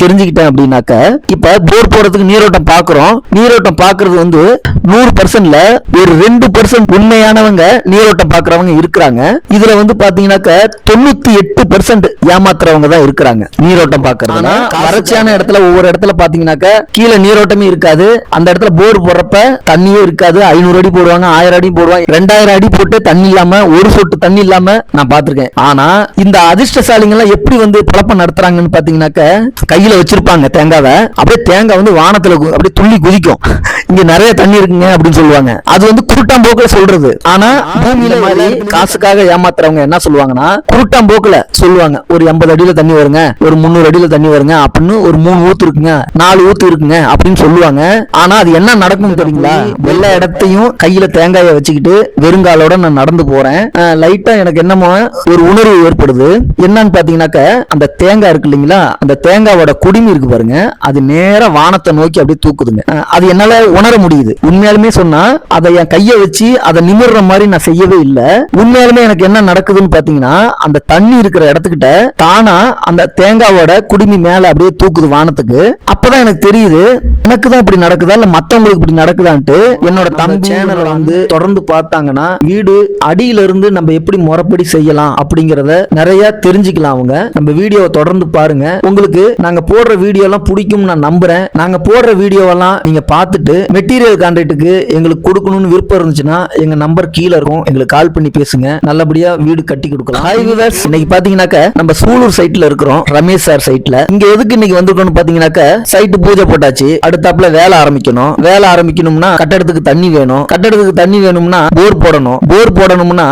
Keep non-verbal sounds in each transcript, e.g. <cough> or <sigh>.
தெரிஞ்சுக்கிட்டேன் அப்படின்னாக்க இப்ப போர் போடுறதுக்கு நீரோட்டம் பாக்குறோம். நீரோட்டம் பாக்குறது வந்து நூறு பர்சன்ட்ல ஒரு ரெண்டு பர்சன்ட் உண்மையானவங்க நீரோட்டம் பாக்குறவங்க இருக்கிறாங்க. இதுல வந்து பாத்தீங்கன்னாக்க தொண்ணூத்தி எட்டு பர்சன்ட் ஏமாத்துறவங்க தான் இருக்கிறாங்க நீரோட்டம் பாக்குறது வறட்சியான இடத்துல ஒவ்வொரு இடத்துல பாத்தீங்கன்னாக்க கீழே நீரோட்டமே இருக்காது. அந்த இடத்துல போர் போடுறப்ப தண்ணியே இருக்காது. ஐநூறு அடி போடுவாங்க ஆயிரம் அடி போடுவாங்க. ரெண்டாயிரம் அடி போட்டு தண்ணி இல்லாம ஒரு சொட்டு தண்ணி இல்லாம நான் பாத்திருக்கேன். ஆனா இந்த அதிர்ஷ்டசாலிங்க எல்லாம் எப்படி வந்து பழப்பம் நடத்துறாங்கன்னு பாத்தீங்கன்னாக்க கையில வச்சிருப்பாங்க தேங்காவை. அப்படியே தேங்காய் வந்து வானத்துல அப்படியே துள்ளி குதிக்கும். இங்க நிறைய தண்ணி இருக்குங்க அப்படின்னு சொல்லுவாங்க. அது வந்து குருட்டாம்போக்குல சொல்றது. ஆனா பூமியில மாதிரி காசுக்காக ஏமாத்துறவங்க என்ன சொல்லுவாங்கன்னா குருட்டாம்போக்குல சொல்லுவாங்க. ஒரு எண்பது அடியில தண்ணி வருங்க ஒரு முந்நூறு அடியில தண்ணி வருங்க அப்படின்னு ஒரு மூணு ஊத்து இருக்குங்க நாலு ஊத்து இருக்குங்க அப்படின்னு சொல்லுவாங்க. ஆனா அது என்ன நடக்கும் தெரியுங்களா? எல்லா இடத்தையும் கையில தேங்காயை வச்சுக்கிட்டு வெறுங்காலோட நான் நடந்து போறேன். லைட்டா எனக்கு என்னமோ ஒரு உணர்வு ஏற்படுது. என்னன்னு பாத்தீங்கன்னாக்க அந்த தேங்காய் இருக்கு இல்லைங்களா? அந்த தேங்காவோட குடிமி இருக்கு பாருங்க. அது நேரா வானத்தை நோக்கி அப்படியே தூக்குதுங்க. அது என்னால உணர முடியுது. உண்மையாலுமே சொன்னா அதை என் கையை வச்சு அதை நிமிர்ற மாதிரி நான் செய்யவே இல்லை. உண்மையாலுமே எனக்கு என்ன நடக்குதுன்னு பாத்தீங்கன்னா அந்த தண்ணி இருக்கிற இடத்துக்கிட்ட தானா அந்த தேங்காவோட குடிமி மேல அப்படியே தூக்குது வானத்துக்கு. அப்பதான் எனக்கு தெரியுது எனக்கு தான் இப்படி நடக்குதா இல்ல மத்தவங்களுக்கு இப்படி நடக்குதான்ட்டு என்னோட தம்பி சேனலை வந்து தொடர்ந்து பார்த்தாங்கன்னா வீடு அடியில இருந்து நம்ம எப்படி முறைப்படி செய்யலாம் அப்படிங்கறத நிறைய தெரிஞ்சுக்கலாம் அவங்க. நம்ம வீடியோவை தொடர்ந்து பாருங்க. உங்களுக்கு நாங்க போடுற வீடியோ எல்லாம் பிடிக்கும் நான் நம்புறேன். நாங்க போடுற வீடியோவெல்லாம் நீங்க பார்த்துட்டு மெட்டீரியல் கான்ட்ராக்டுக்கு எங்களுக்கு கொடுக்கணும்னு விருப்பம் இருந்துச்சுன்னா எங்க நம்பர் கீழே இருக்கும். எங்களுக்கு கால் பண்ணி பேசுங்க. நல்லபடியா வீடு கட்டி கொடுக்கலாம். ஹாய் விவர்ஸ் இன்னைக்கு பாத்தீங்கன்னாக்க நம்ம சூலூர் சைட்ல இருக்கிறோம். ரமேஷ் சார் சைட்ல இங்க எதுக்கு இன்னைக்கு வந்திருக்கோம்னு பாத்தீங்கன்னாக்க சைட்டு பூஜை போட்டாச்சு. அடுத்தாப்புல வேலை ஆரம்பிக்கணும். வேலை ஆரம்பிக்கணும்னா கட்டடத்துக்கு தண்ணி வேணும். கட்டடத்துக்கு தண்ணி வேணும்னா போர் போடணும். போர் போடணும்னா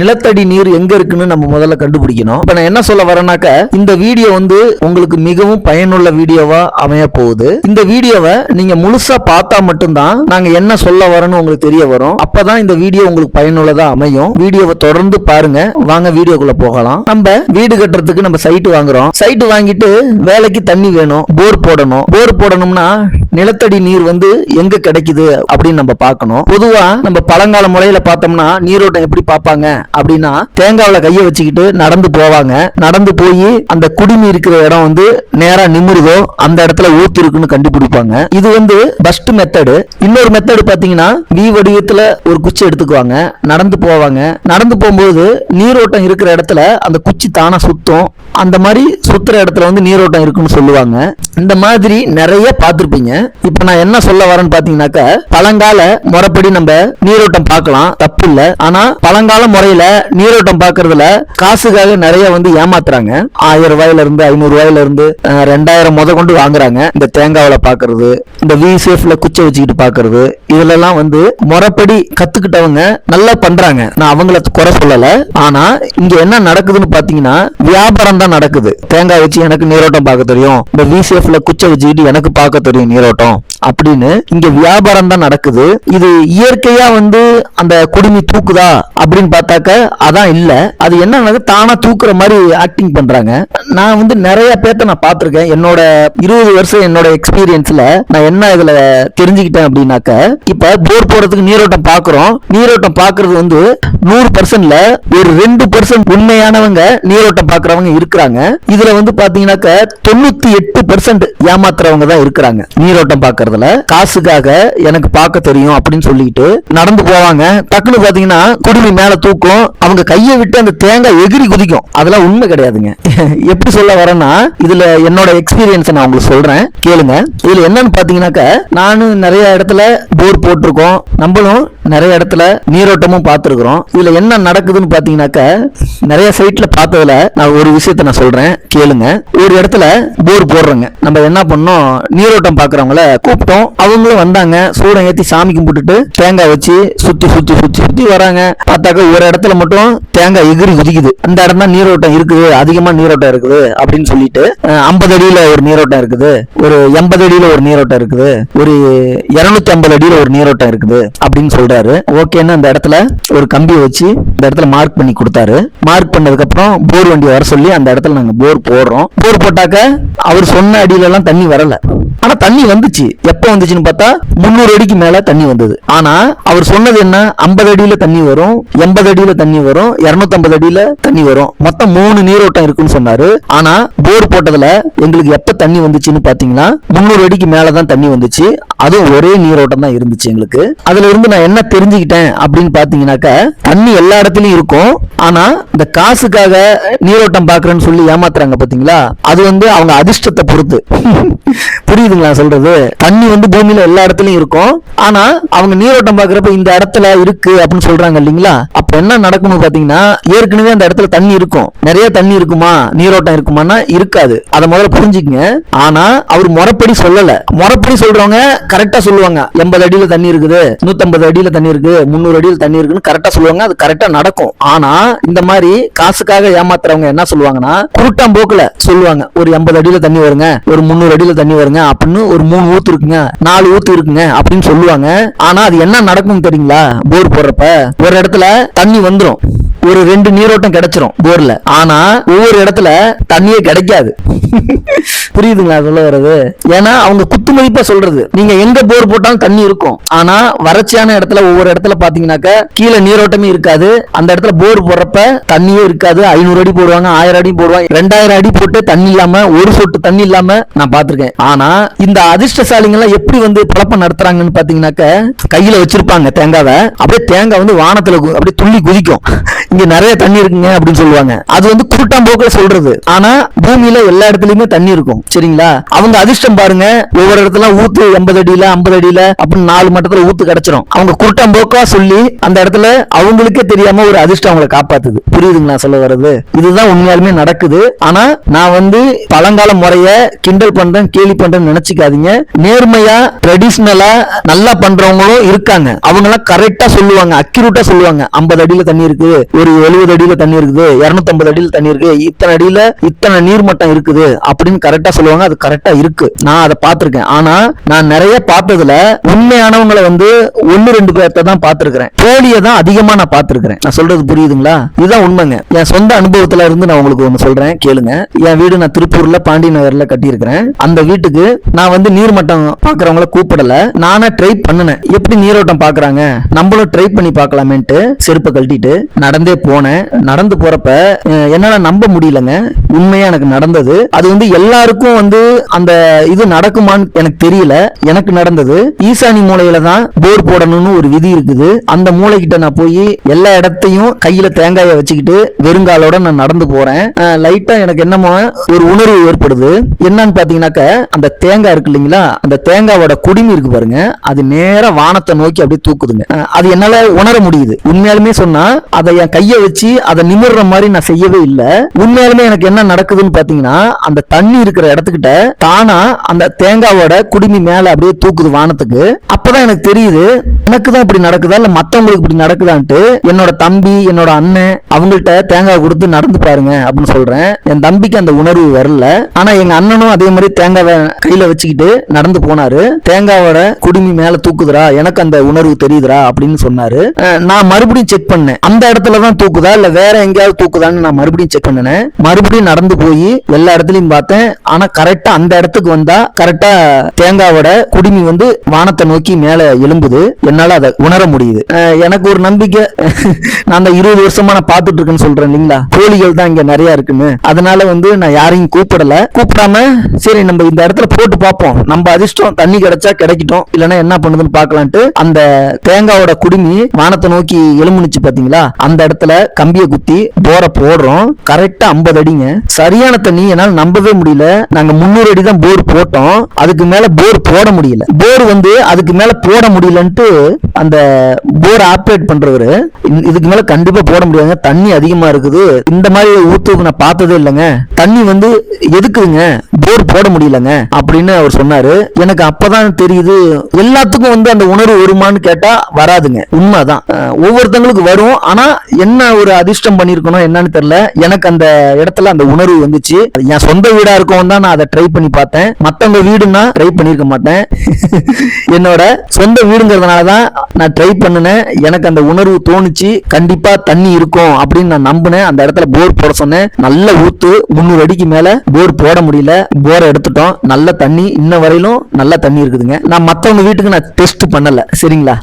நிலத்தடி நீர் எங்க இருக்குன்னு நம்ம முதல்ல கண்டுபிடிக்கணும். இப்ப நான் என்ன சொல்ல வரேனாக்க இந்த வீடியோ வந்து உங்களுக்கு மிகவும் பயனுள்ள வீடியோவா அமைய போகுது. இந்த வீடியோவை நீங்க முழுசா பார்த்தா மட்டும்தான் நாங்க என்ன சொல்ல வரோம்னு உங்களுக்கு தெரிய வரும். அப்பதான் இந்த வீடியோ உங்களுக்கு பயனுள்ளதா அமையும். வீடியோவை தொடர்ந்து பாருங்க. வாங்க வீடியோக்குள்ள போகலாம். நம்ம வீடு கட்டுறதுக்கு நம்ம சைட்டு வாங்குறோம். சைட்டு வாங்கிட்டு வேலைக்கு தண்ணி வேணும். போர் போடணும். போர் போடணும்னா நிலத்தடி நீர் வந்து எங்க கிடைக்குது அப்படின்னு நம்ம பார்க்கணும். பொதுவா நம்ம பழங்கால முறையில பார்த்தோம்னா நீரோட்டம் எப்படி பார்ப்பாங்க? அப்படின்னா தேங்காவில் கைய வச்சுக்கிட்டு நடந்து போவாங்க. நடந்து போய் அந்த குடிமி இருக்கிற இடம் வந்து நேரா நிமிருதோ அந்த இடத்துல ஊத்து இருக்குன்னு கண்டுபிடிப்பாங்க. இது வந்து பஸ்ட் மெத்தடு இன்னொரு மெத்தடு பாத்தீங்கன்னா வி வடிவத்துல ஒரு குச்சி எடுத்துக்குவாங்க. நடந்து போவாங்க. நடந்து போகும்போது நீரோட்டம் இருக்கிற இடத்துல அந்த குச்சி தானா சுத்தும். அந்த மாதிரி சுத்துற இடத்துல வந்து நீரோட்டம் இருக்குன்னு சொல்லுவாங்க. இந்த மாதிரி நிறைய பார்த்திருப்பீங்க. இப்ப நான் என்ன சொல்ல வரேன்னு பார்த்தீங்கன்னாக்கா பழங்கால முறைப்படி நம்ம நீரோட்டம் பார்க்கலாம். தப்பு இல்லை ஆனா பழங்கால முறையில நீரோட்டம் பாக்குறதுல காசுக்காக நிறைய வந்து ஏமாத்துறாங்க. ஆயிரம் ரூபாயில இருந்து ஐநூறு ரூபாயில இருந்து ரெண்டாயிரம் முத கொண்டு வாங்குறாங்க. இந்த தேங்காவில பாக்குறது இந்த வி சேஃப்ல குச்சை வச்சுக்கிட்டு பாக்குறது இதுல எல்லாம் வந்து முறைப்படி கத்துக்கிட்டவங்க நல்லா பண்றாங்க. நான் அவங்கள குறை சொல்லல. ஆனா இங்க என்ன நடக்குதுன்னு பாத்தீங்கன்னா வியாபாரம் தான் நடக்குது. தேங்காய் வச்சு எனக்கு நீரோட்டம் பார்க்க தெரியும். இந்த வி சேஃப்ல குச்சை வச்சுக்கிட்டு எனக்கு பார்க்க தெரியும் நீரோட்டம். அப்படின்னு இங்க வியாபாரம் தான் நடக்குது. இது இயற்கையா வந்து அந்த குடுமி தூக்குதா அப்படின்னு பார்த்தா பார்த்தாக்க அதான் இல்லை. அது என்னன்னா தானா தூக்குற மாதிரி ஆக்டிங் பண்றாங்க. நான் வந்து நிறைய பேர்த்த நான் பார்த்துருக்கேன். என்னோட இருபது வருஷம் என்னோட எக்ஸ்பீரியன்ஸ்ல நான் என்ன இதுல தெரிஞ்சுக்கிட்டேன் அப்படின்னாக்க இப்ப போர் போடுறதுக்கு நீரோட்டம் பாக்குறோம். நீரோட்டம் பாக்குறது வந்து நூறு பர்சன்ட்ல ஒரு ரெண்டு பர்சன்ட் உண்மையானவங்க நீரோட்டம் பாக்குறவங்க இருக்கிறாங்க. இதுல வந்து பாத்தீங்கன்னாக்க தொண்ணூத்தி எட்டு பர்சன்ட் ஏமாத்துறவங்க தான் இருக்கிறாங்க நீரோட்டம் பாக்குறதுல. காசுக்காக எனக்கு பார்க்க தெரியும் அப்படின்னு சொல்லிட்டு நடந்து போவாங்க. டக்குன்னு பாத்தீங்கன்னா குடுமி மேல தூக்கும் அவங்க கையை விட்டு அந்த தேங்காய் எகிரி குதிக்கும். அதெல்லாம் உண்மை கிடையாதுங்க. <laughs> எப்படி சொல்ல வரேன்னா இதுல என்னோட எக்ஸ்பீரியன்ஸ் நான் உங்களுக்கு சொல்றேன். கேளுங்க. இதுல என்னன்னு பாத்தீங்கன்னாக்க நானும் நிறைய இடத்துல போர் போட்டிருக்கோம். நம்மளும் நிறைய இடத்துல நீரோட்டமும் பார்த்துருக்குறோம். இதுல என்ன நடக்குதுன்னு பாத்தீங்கன்னாக்க நிறைய சைட்ல பார்த்ததுல நான் ஒரு விஷயத்த நான் சொல்றேன். கேளுங்க. ஒரு இடத்துல போர் போடுறோங்க. நம்ம என்ன பண்ணோம்? நீரோட்டம் பாக்குறவங்கள கூப்பிட்டோம். அவங்களும் வந்தாங்க. சூடம் ஏத்தி சாமி கும்பிட்டுட்டு தேங்காய் வச்சு சுத்தி சுத்தி சுத்தி சுத்தி வராங்க. பார்த்தாக்க ஒரு இடத்துல மட்டும் தேங்காய் எகிரி குதிக்குது அந்த இடம் தான் நீரோட்டம் இருக்குது. அதிகமாக நீரோட்டம் இருக்குது அப்படின்னு சொல்லிட்டு ஐம்பது அடியில் ஒரு நீரோட்டம் இருக்குது. ஒரு எண்பது அடியில் ஒரு நீரோட்டம் இருக்குது. ஒரு இரநூத்தி ஐம்பது அடியில் ஒரு நீரோட்டம் இருக்குது அப்படின்னு சொல்றாரு. ஓகேன்னு அந்த இடத்துல ஒரு கம்பியை வச்சு இந்த இடத்துல மார்க் பண்ணி கொடுத்தாரு. மார்க் பண்ணதுக்கப்புறம் போர் வண்டி வர சொல்லி அந்த இடத்துல நாங்கள் போர் போடுறோம். போர் போட்டாக்க அவர் சொன்ன அடியிலலாம் தண்ணி வரல. ஆனா தண்ணி வந்துச்சு. எப்போ வந்துச்சுன்னு பார்த்தா முந்நூறு அடிக்கு மேல தண்ணி வந்தது. ஆனா அவர் சொன்னது என்ன? ஐம்பது அடியில தண்ணி வரும். எண்பது அடியில தண்ணி வரும் இருநூத்தி அடியில தண்ணி வரும். மொத்தம் மூணு நீரோட்டம் இருக்குன்னு சொன்னாரு. ஆனா போர் போட்டதுல எங்களுக்கு எப்ப தண்ணி வந்துச்சுன்னு பாத்தீங்கன்னா முந்நூறு அடிக்கு மேலதான் தண்ணி வந்துச்சு. அதுவும் ஒரே நீரோட்டம் தான் இருந்துச்சு எங்களுக்கு. அதுல இருந்து நான் என்ன தெரிஞ்சுக்கிட்டேன் அப்படின்னு பாத்தீங்கன்னாக்க தண்ணி எல்லா இடத்துலயும் இருக்கும். ஆனா இந்த காசுக்காக நீரோட்டம் பாக்குறேன்னு சொல்லி ஏமாத்துறாங்க பாத்தீங்களா? அது வந்து அவங்க அதிர்ஷ்டத்தை பொறுத்து. <laughs> புரியுதுங்களா சொல்றது? தண்ணி வந்து பூமியில எல்லா இடத்துலயும் இருக்கும். ஆனா அவங்க நீரோட்டம் பாக்குறப்ப இந்த இடத்துல இருக்கு அப்படின்னு சொல்றாங்க இல்லைங்களா? அப்ப என்ன நடக்கணும் பாத்தீங்கன்னா ஏற்கனவே அந்த இடத்துல தண்ணி இருக்கும். நிறைய தண்ணி இருக்குமா? நீரோட்டம் இருக்குமானா இருக்காது. அதை முதல்ல புரிஞ்சுக்கங்க. ஆனா அவர் முறைப்படி சொல்லல. முறைப்படி சொல்றவங்க கரெக்டா சொல்லுவாங்க. எண்பது அடியில தண்ணி இருக்குது நூத்தம்பது அடியில தண்ணி இருக்கு முந்நூறு அடியில தண்ணி இருக்குன்னு கரெக்டா சொல்லுவாங்க. அது கரெக்டா நடக்கும். ஆனா இந்த மாதிரி காசுக்காக ஏமாத்துறவங்க என்ன சொல்லுவாங்கன்னா கூட்டம் போக்குல சொல்லுவாங்க. ஒரு எண்பது அடியில தண்ணி வருங்க ஒரு முந்நூறு அடியில தண்ணி வருங்க அப்படின்னு ஒரு மூணு ஊத்து இருக்குங்க நாலு ஊத்து இருக்குங்க அப்படின்னு சொல்லுவாங்க. ஆனா அது என்ன நடக்கும் தெரியுங்களா? போர் போடுறப்ப ஒரு இடத்துல தண்ணி வந்துடும் ஒரு ரெண்டு நீரோட்டம் கிடைச்சிரும் போர்ல. ஆனா ஒவ்வொரு இடத்துல தண்ணியே கிடைக்காது. புரியுதுங்களா சொல்ல வர்றது? ஏன்னா அவங்க குத்து மதிப்பா சொல்றது. நீங்க எங்க போர் போட்டாலும் தண்ணி இருக்கும். ஆனா வறட்சியான இடத்துல ஒவ்வொரு இடத்துல பாத்தீங்கன்னாக்க கீழே நீரோட்டமே இருக்காது. அந்த இடத்துல போர் போடுறப்ப தண்ணியே இருக்காது. ஐநூறு அடி போடுவாங்க ஆயிரம் அடி போடுவாங்க. ரெண்டாயிரம் அடி போட்டு தண்ணி இல்லாம ஒரு சொட்டு தண்ணி இல்லாம நான் பாத்திருக்கேன். ஆனா இந்த அதிர்ஷ்டசாலிங்க எல்லாம் எப்படி வந்து பழப்பம் நடத்துறாங்கன்னு பாத்தீங்கன்னாக்க கையில வச்சிருப்பாங்க தேங்காவை. அப்படியே தேங்காய் வந்து வானத்துல கு- அப்படியே துள்ளி கொதிக்கும் இங்க நிறைய தண்ணி இருக்குங்க அப்படின்னு சொல்லுவாங்க. அது வந்து குருட்டாம்போக்குல சொல்றது. ஆனா பூமியில எல்லா இடத்துலயுமே தண்ணி இருக்கும். சரிங்களா? அவங்க அதிர்ஷ்டம் பாருங்க. ஒவ்வொரு இடத்துல ஊத்து எண்பது அடியில ஐம்பது அடியில அப்படின்னு நாலு மட்டத்துல ஊத்து கிடைச்சிரும். அவங்க குருட்டாம்போக்கா சொல்லி அந்த இடத்துல அவங்களுக்கே தெரியாம ஒரு அதிர்ஷ்டம் அவங்களை காப்பாத்துது. புரியுதுங்களா? சொல்ல வர்றது. இதுதான் உண்மையாலுமே நடக்குது. ஆனா நான் வந்து பழங்கால முறைய கிண்டல் பண்றேன் கேலி பண்றேன்னு நினைச்சுக்காதீங்க. நேர்மையா ட்ரெடிஷ்னலா நல்லா பண்றவங்களும் இருக்காங்க. அவங்க எல்லாம் கரெக்டா சொல்லுவாங்க அக்யூரேட்டா சொல்லுவாங்க. ஐம்பது அடியில தண்ணி இருக்கு ஒரு எழுபது அடியில தண்ணி இருக்குது. இரநூத்தம்பது அடியில தண்ணி இருக்கு. இத்தனை அடியில இத்தனை நீர்மட்டம் இருக்குது அப்படின்னு கரெக்டா சொல்லுவாங்க. அது கரெக்டா இருக்கு. நான் அதை பார்த்திருக்கேன். ஆனா நான் நிறைய பார்த்ததுல உண்மையானவங்களை வந்து ஒன்னு ரெண்டு பேர்த்த தான் பார்த்திருக்கிறேன். போலியை தான் அதிகமா நான் பார்த்திருக்கிறேன். நான் சொல்றது புரியுதுங்களா? இதுதான் உண்மைங்க. என் சொந்த அனுபவத்துல இருந்து நான் உங்களுக்கு ஒண்ணு சொல்றேன். கேளுங்க. என் வீடு நான் திருப்பூர்ல பாண்டி நகர்ல கட்டியிருக்கிறேன். அந்த வீட்டுக்கு நான் வந்து நீர்மட்டம் பாக்குறவங்கள கூப்பிடல. நானே ட்ரை பண்ணினேன். எப்படி நீரோட்டம் பாக்குறாங்க நம்மளும் ட்ரை பண்ணி பார்க்கலாமேன்ட்டு செருப்பை கழட்டிட்டு நடந்தே போனேன். நடந்து போறப்ப என்னால நம்ப முடியலங்க. உண்மையா எனக்கு நடந்தது. அது வந்து எல்லாருக்கும் வந்து அந்த இது நடக்குமான்னு எனக்கு தெரியல. எனக்கு நடந்தது. ஈசானி மூலையில தான் போர் போடணும்னு ஒரு விதி இருக்குது. அந்த மூளைகிட்ட நான் போய் எல்லா இடத்தையும் கையில தேங்காயை வச்சுக்கிட்டு வெறுங்காலோட நான் நடந்து போறேன். லைட்டா எனக்கு என்னமோ ஒரு உணர்வு ஏற்படுது. என்னன்னு பாத்தீங்கன்னாக்க அந்த தேங்காய் இருக்கு இல்லைங்களா? அந்த தேங்காவோட குடிமி இருக்கு பாருங்க. அது நேர வானத்தை நோக்கி அப்படியே தூக்குதுங்க. அது என்னால உணர முடியுது. உண்மையாலுமே சொன்னா அதை என் கையை வச்சு அதை நிமிர்ற மாதிரி நான் செய்யவே இல்லை. உண்மையாலுமே எனக்கு என்ன நடக்குதுன்னு பாத்தீங்கன்னா அந்த தண்ணி இருக்கிற இடத்துக்கிட்ட தானா அந்த தேங்காவோட குடிமி மேல அப்படியே தூக்குது வானத்துக்கு. அப்பதான் எனக்கு தெரியுது எனக்கு தான் இப்படி நடக்குதா இல்ல மத்தவங்களுக்கு இப்படி நடக்குதான்ட்டு என்னோட தம்பி என்னோட அண்ணன் அவங்கள்ட்ட தேங்காய் கொடுத்து நடந்து பாருங்க அப்படின்னு சொல்றேன். என் தம்பிக்கு அந்த உணர்வு வரல. ஆனா எங்க அண்ணனும் அதே மாதிரி தேங்காவை கையில வச்சுக்கிட்டு நடந்து போனாரு. தேங்காவோட குடுமி மேல தூக்குதுரா எனக்கு அந்த உணர்வு தெரியுதுடா அப்படின்னு சொன்னாரு. நான் மறுபடியும் செக் பண்ணேன். அந்த இடத்துல தான் தூக்குதா? இல்ல வேற எங்கேயாவது தூக்குதான்னு நான் மறுபடியும் செக் பண்ணினேன். மறுபடியும் நடந்து போய் எல்லா இடத்துலயும் பார்த்தேன். ஆனா கரெக்டா அந்த இடத்துக்கு வந்தா கரெக்டா தேங்காவோட குடுமி வந்து வானத்தை நோக்கி மேல எழும்புது. என்னால அதை உணர முடியுது. எனக்கு ஒரு நம்பிக்கை. நான் அந்த இருபது வருஷமா நான் பார்த்துட்டு இருக்கேன்னு சொல்றேன் இல்லைங்களா? கோழிகள் தான் இங்க நிறைய இருக்குன்னு. அதனால வந்து நான் யாரையும் கூப்பிடல. கூப்பிடாம சரி நம்ம இந்த இடத்துல போட்டு பார்ப்போம். நம்ம அதிர்ஷ்டம் தண்ணி கிடைச்சா கிடைக்கட்டும். இல்லைன்னா என்ன பண்ணுதுன்னு பார்க்கலான்ட்டு அந்த தேங்காவோட குடுமி வானத்தை நோக்கி எலும்புனுச்சு பாத்தீங்களா? அந்த இடத்துல கம்பியை குத்தி போரை போடுறோம். கரெக்டா ஐம்பது அடிங்க. சரியான தண்ணி என்னால நம்பவே முடியல. நாங்க முன்னூறு அடி தான் போர் போட்டோம். அதுக்கு மேல போர் போட முடியல. போர் வந்து அதுக்கு மேல போட முடியலன்ட்டு அந்த போர் ஆப்ரேட் பண்றவரு இதுக்கு மேல கண்டிப்பா போட முடியாதுங்க. தண்ணி அதிகமா இருக்குது. இந்த மாதிரி ஊத்துக்கு நான் பார்த்ததே இல்லைங்க. தண்ணி வந்து எதுக்குங்க போர் போட முடியலங்க. அப்படின்னு அவர் சொன்னாரு. எனக்கு அப்பதான் தெரியுது. எல்லாத்துக்கும் வந்து அந்த உணர்வு வருமான்னு கேட்டா வராதுங்க. உண்மைதான். ஒவ்வொருத்தங்களுக்கு வரும். ஆனா என்ன ஒரு அதிர்ஷ்டம் பண்ணிருக்கணும் என்னன்னு தெரியல. எனக்கு அந்த இடத்துல அந்த உணர்வு வந்துச்சு. அது என் சொந்த வீடா இருக்கும் தான் நான் அதை ட்ரை பண்ணி பார்த்தேன். மத்தவங்க வீடுன்னா ட்ரை பண்ணிருக்க மாட்டேன். என்னோட சொந்த வீடுங்கிறதுனால தான் நான் ட்ரை பண்ணினேன். எனக்கு அந்த உணர்வு தோணுச்சு. கண்டிப்பா தண்ணி இருக்கும் அப்படின்னு நான் நம்பினேன். அந்த இடத்துல போர் போட சொன்னேன். நல்ல ஊத்து முந்நூறு அடிக்கு மேல போர் போட முடியல. போரை எடுத்துட்டோம். நல்ல தண்ணி. இன்ன வரையிலும் நல்லா தண்ணி இருக்குதுங்க. நான் மத்தவங்க வீட்டுக்கு நான் டெஸ்ட் பண்ணல. சரிங்களா?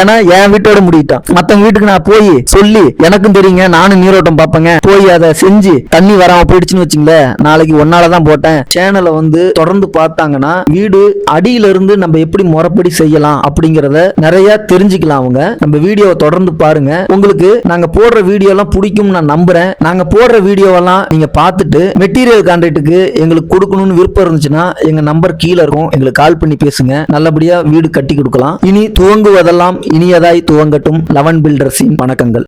ஏன்னா என் வீட்டோட முடியிட்டோம். மத்தவங்க வீட்டுக்கு நான் போய் சொல்லி எனக்கும் தெரியுங்க நானும் நீரோட்டம் பார்ப்பேங்க. போய் அதை செஞ்சு தண்ணி வராம போயிடுச்சுன்னு வச்சுங்களேன். நாளைக்கு ஒன்னால தான் போட்டேன். சேனலை வந்து தொடர்ந்து பார்த்தாங்கன்னா வீடு அடியில இருந்து நம்ம எப்படி முறைப்படி செய்யலாம் அப்படிங்கறத நிறைய தெரிஞ்சுக்கலாம் அவங்க. நம்ம வீடியோவை தொடர்ந்து பாருங்க. உங்களுக்கு நாங்க போடுற வீடியோ எல்லாம் பிடிக்கும் நான் நம்புறேன். நாங்க போடுற வீடியோவெல்லாம் நீங்க பார்த்துட்டு மெட்டீரியல் கான்ட்ராக்டுக்கு எங்களுக்கு கொடுக்கணும்னு விருப்பம் இருந்துச்சுன்னா எங்க நம்பர் கீழே இருக்கும். எங்களுக்கு கால் பண்ணி பேசுங்க. நல்லபடியா வீடு கட்டி கொடுக்கலாம். இனி துவங்குவதெல்லாம் இனியதாய் துவங்கட்டும். லெவன் பில்டர்ஸின் வணக்கங்கள்